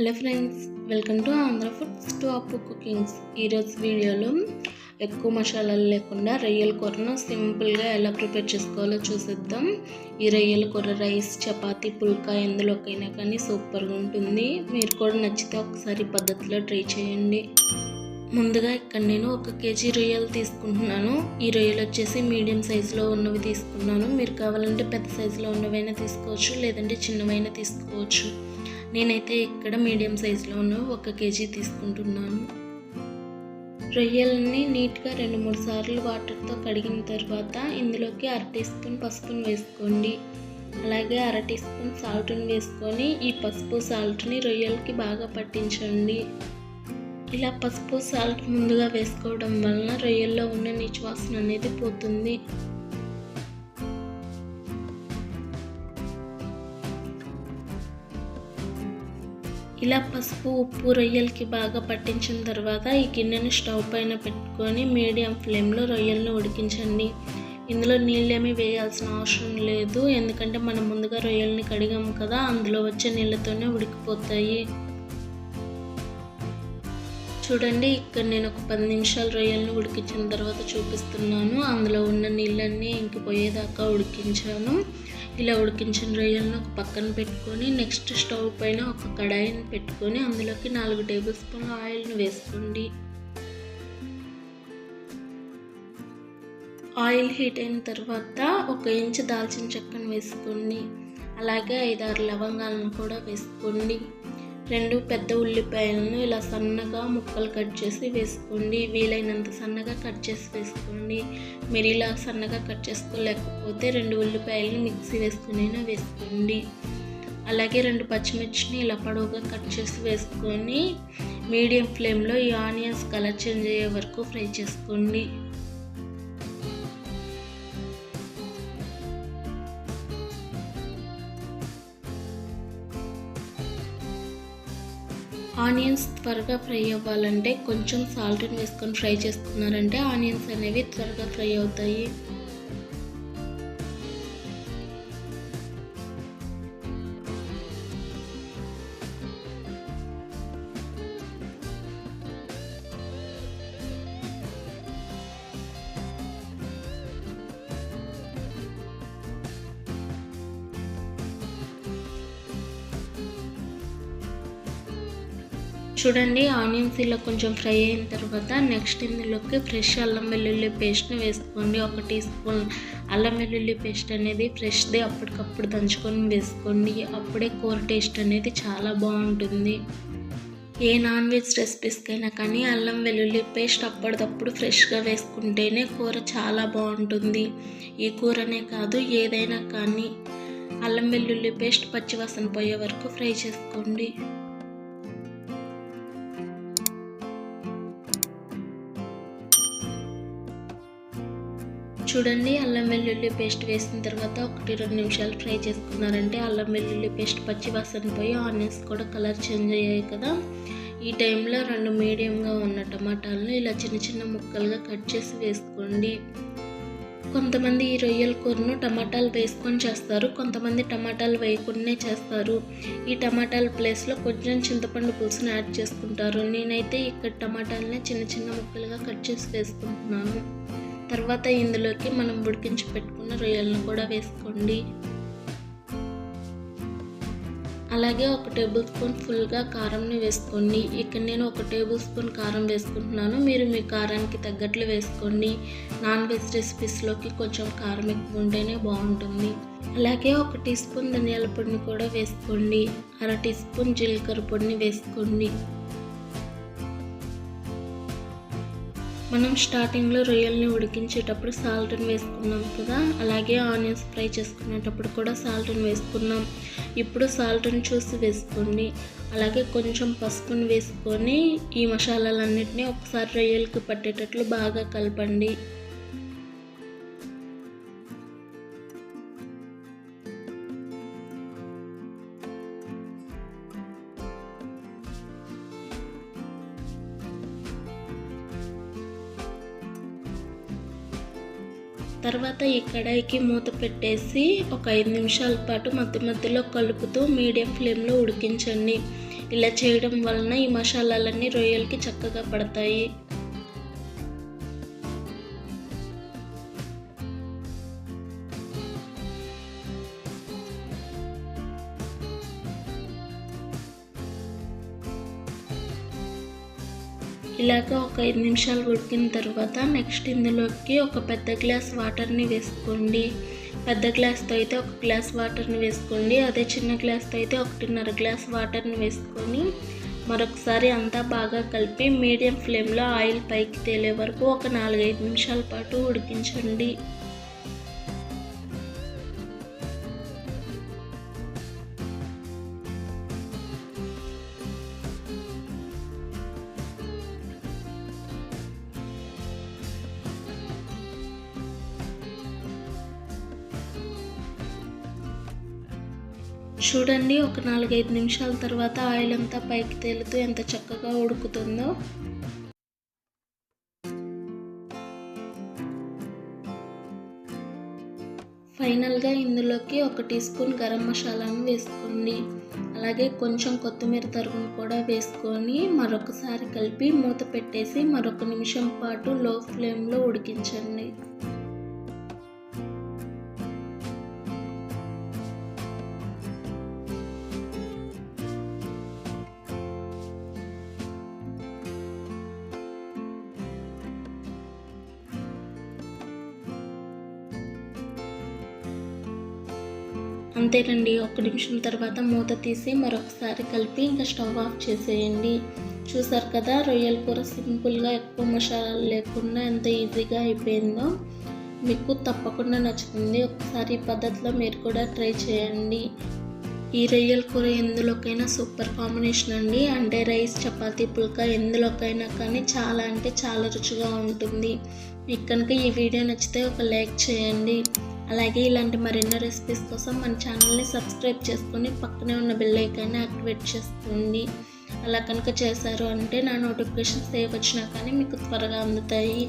Hello friends welcome to Andhra foods to Appu cookings ఈరోజు వీడియోలో ఎక్కువ మసాలాలు లేకుండా రొయ్యల కూరను సింపుల్గా ఎలా ప్రిపేర్ చేసుకోవాలో చూసేద్దాం. ఈ రొయ్యల కూర రైస్ చపాతి పుల్కా ఎందులోకైనా కానీ సూపర్గా ఉంటుంది. మీరు కూడా నచ్చితే ఒకసారి పద్ధతిలో ట్రై చేయండి. ముందుగా ఇక్కడ నేను ఒక కేజీ రొయ్యలు తీసుకుంటున్నాను. ఈ రొయ్యలు వచ్చేసి మీడియం సైజులో ఉన్నవి తీసుకున్నాను. మీరు కావాలంటే పెద్ద సైజులో ఉన్నవైనా తీసుకోవచ్చు లేదంటే చిన్నవైనా తీసుకోవచ్చు. నేనైతే ఇక్కడ మీడియం సైజులోను ఒక కేజీ తీసుకుంటున్నాను. రొయ్యలని నీట్గా రెండు మూడు సార్లు వాటర్తో కడిగిన తర్వాత ఇందులోకి అర టీ స్పూన్ పసుపును వేసుకోండి. అలాగే అర టీ స్పూన్ సాల్ట్ని వేసుకొని ఈ పసుపు సాల్ట్ని రొయ్యలకి బాగా పట్టించండి. ఇలా పసుపు సాల్ట్ ముందుగా వేసుకోవడం వలన రొయ్యల్లో ఉన్న నీచు వాసన అనేది పోతుంది. ఇలా పసుపు ఉప్పు రొయ్యలకి బాగా పట్టించిన తర్వాత ఈ గిన్నెను స్టవ్ పైన పెట్టుకొని మీడియం ఫ్లేమ్లో రొయ్యలను ఉడికించండి. ఇందులో నీళ్ళేమీ వేయాల్సిన అవసరం లేదు ఎందుకంటే మనం ముందుగా రొయ్యల్ని కడిగాము కదా అందులో వచ్చే నీళ్ళతోనే ఉడికిపోతాయి. చూడండి ఇక్కడ నేను ఒక పది నిమిషాలు రొయ్యలను ఉడికించిన తర్వాత చూపిస్తున్నాను. అందులో ఉన్న నీళ్ళన్నీ ఇంకిపోయేదాకా ఉడికించాను. ఇలా ఉడికించిన రొయ్యలను ఒక పక్కన పెట్టుకొని నెక్స్ట్ స్టవ్ పైన ఒక కడాయిని పెట్టుకొని అందులోకి నాలుగు టేబుల్ స్పూన్ల ఆయిల్ని వేసుకోండి. ఆయిల్ హీట్ అయిన తర్వాత ఒక ఇంచు దాల్చిన చెక్కను వేసుకోండి. అలాగే ఐదారు లవంగాలను కూడా వేసుకోండి. రెండు పెద్ద ఉల్లిపాయలను ఇలా సన్నగా ముక్కలు కట్ చేసి వేసుకోండి. వీలైనంత సన్నగా కట్ చేసి వేసుకోండి. మీరు ఇలా సన్నగా కట్ చేసుకోలేకపోతే రెండు ఉల్లిపాయలను మిక్సీ వేసుకునైనా వేసుకోండి. అలాగే రెండు పచ్చిమిర్చిని ఇలా పొడవుగా కట్ చేసి వేసుకొని మీడియం ఫ్లేమ్లో ఈ ఆనియన్స్ కలర్ చేంజ్ అయ్యే వరకు ఫ్రై చేసుకోండి. ఆనియన్స్ త్వరగా ఫ్రై అవ్వాలంటే కొంచెం సాల్ట్ని వేసుకొని ఫ్రై చేసుకున్నారంటే ఆనియన్స్ అనేవి త్వరగా ఫ్రై అవుతాయి. చూడండి ఆనియన్స్ ఇలా కొంచెం ఫ్రై అయిన తర్వాత నెక్స్ట్ ఇందులోకి ఫ్రెష్ అల్లం వెల్లుల్లి పేస్ట్ని వేసుకోండి. ఒక టీ స్పూన్ అల్లం వెల్లుల్లి పేస్ట్ అనేది ఫ్రెష్ది అప్పటికప్పుడు దంచుకొని వేసుకోండి. అప్పుడే కూర టేస్ట్ అనేది చాలా బాగుంటుంది. ఏ నాన్ వెజ్ రెసిపీస్కైనా కానీ అల్లం వెల్లుల్లి పేస్ట్ అప్పటికప్పుడు ఫ్రెష్గా వేసుకుంటేనే కూర చాలా బాగుంటుంది. ఈ కూరనే కాదు ఏదైనా కానీ అల్లం వెల్లుల్లి పేస్ట్ పచ్చివాసన పోయే వరకు ఫ్రై చేసుకోండి. చూడండి అల్లం వెల్లుల్లి పేస్ట్ వేసిన తర్వాత ఒకటి రెండు నిమిషాలు ఫ్రై చేసుకున్నారంటే అల్లం వెల్లుల్లి పేస్ట్ పచ్చి వాసన పోయి ఆనియన్స్ కూడా కలర్ చేంజ్ అయ్యాయి కదా. ఈ టైంలో రెండు మీడియంగా ఉన్న టమాటాలను ఇలా చిన్న చిన్న ముక్కలుగా కట్ చేసి వేసుకోండి. కొంతమంది ఈ రొయ్యల కూరను టమాటాలు వేసుకొని చేస్తారు కొంతమంది టమాటాలు వేయకుండానే చేస్తారు. ఈ టమాటాల ప్లేస్లో కొంచెం చింతపండు పులుసును యాడ్ చేసుకుంటారు. నేనైతే ఇక్కడ టమాటాలని చిన్న చిన్న ముక్కలుగా కట్ చేసి వేసుకుంటున్నాను. తర్వాత ఇందులోకి మనం ఉడికించి పెట్టుకున్న రొయ్యలను కూడా వేసుకోండి. అలాగే ఒక టేబుల్ స్పూన్ ఫుల్గా కారంని వేసుకోండి. ఇక్కడ నేను ఒక టేబుల్ స్పూన్ కారం వేసుకుంటున్నాను. మీరు మీ కారానికి తగ్గట్లు వేసుకోండి. నాన్ వెజ్ రెసిపీస్లోకి కొంచెం కారం ఎక్కువ ఉంటేనే బాగుంటుంది. అలాగే ఒక టీ స్పూన్ ధనియాల పొడిని కూడా వేసుకోండి. అర టీ స్పూన్ జీలకర్ర పొడిని వేసుకోండి. మనం స్టార్టింగ్లో రొయ్యల్ని ఉడికించేటప్పుడు సాల్ట్ని వేసుకున్నాం కదా అలాగే ఆనియన్స్ ఫ్రై చేసుకునేటప్పుడు కూడా సాల్ట్ని వేసుకున్నాం. ఇప్పుడు సాల్ట్ని చూసి వేసుకోండి. అలాగే కొంచెం పసుపుని వేసుకొని ఈ మసాలాలన్నింటినీ ఒకసారి రొయ్యలకి పట్టేటట్లు బాగా కలపండి. తర్వాత ఈ కడాయికి మూత పెట్టేసి ఒక ఐదు నిమిషాల పాటు మధ్య మధ్యలో కలుపుతూ మీడియం ఫ్లేమ్లో ఉడికించండి. ఇలా చేయడం వలన ఈ మసాలాలన్నీ రొయ్యలకి చక్కగా పడతాయి. ఇలాగ ఒక ఐదు నిమిషాలు ఉడికిన తర్వాత నెక్స్ట్ ఇందులోకి ఒక పెద్ద గ్లాస్ వాటర్ని వేసుకోండి. పెద్ద గ్లాస్తో అయితే ఒక గ్లాస్ వాటర్ని వేసుకోండి. అదే చిన్న గ్లాస్తో అయితే ఒకటిన్నర గ్లాస్ వాటర్ని వేసుకొని మరొకసారి అంతా బాగా కలిపి మీడియం ఫ్లేమ్లో ఆయిల్ పైకి తేలే వరకు ఒక నాలుగైదు నిమిషాల పాటు ఉడికించండి. చూడండి ఒక నాలుగైదు నిమిషాల తర్వాత ఆయిల్ అంతా పైకి తేలుతూ ఎంత చక్కగా ఉడుకుతుందో. ఫైనల్గా ఇందులోకి ఒక టీ స్పూన్ గరం మసాలాను వేసుకోండి. అలాగే కొంచెం కొత్తిమీర తరుగును కూడా వేసుకొని మరొకసారి కలిపి మూత పెట్టేసి మరొక నిమిషం పాటు లో ఫ్లేమ్లో ఉడికించండి. అంతేనండి. ఒక నిమిషం తర్వాత మూత తీసి మరొకసారి కలిపి ఇంకా స్టవ్ ఆఫ్ చేసేయండి. చూసారు కదా రొయ్యల కూర సింపుల్గా ఎక్కువ మసాలాలు లేకుండా ఎంత ఈజీగా అయిపోయిందో. మీకు తప్పకుండా నచ్చుతుంది. ఒకసారి ఈ పద్ధతిలో మీరు కూడా ట్రై చేయండి. ఈ రొయ్యల కూర ఎందులోకైనా సూపర్ కాంబినేషన్ అండి. అంటే రైస్ చపాతీ పుల్కా ఎందులోకైనా కానీ చాలా అంటే చాలా రుచిగా ఉంటుంది. మీకు కనుక ఈ వీడియో నచ్చితే ఒక లైక్ చేయండి. అలాగే ఇలాంటి మరెన్నో రెసిపీస్ కోసం మన ఛానల్ని సబ్స్క్రైబ్ చేసుకొని పక్కనే ఉన్న బెల్ ఐకాన్ని యాక్టివేట్ చేసుకోండి అలా కనుక చేశారు అంటే నా నోటిఫికేషన్స్ ఏ వచ్చినా కానీ మీకు త్వరగా అందుతాయి.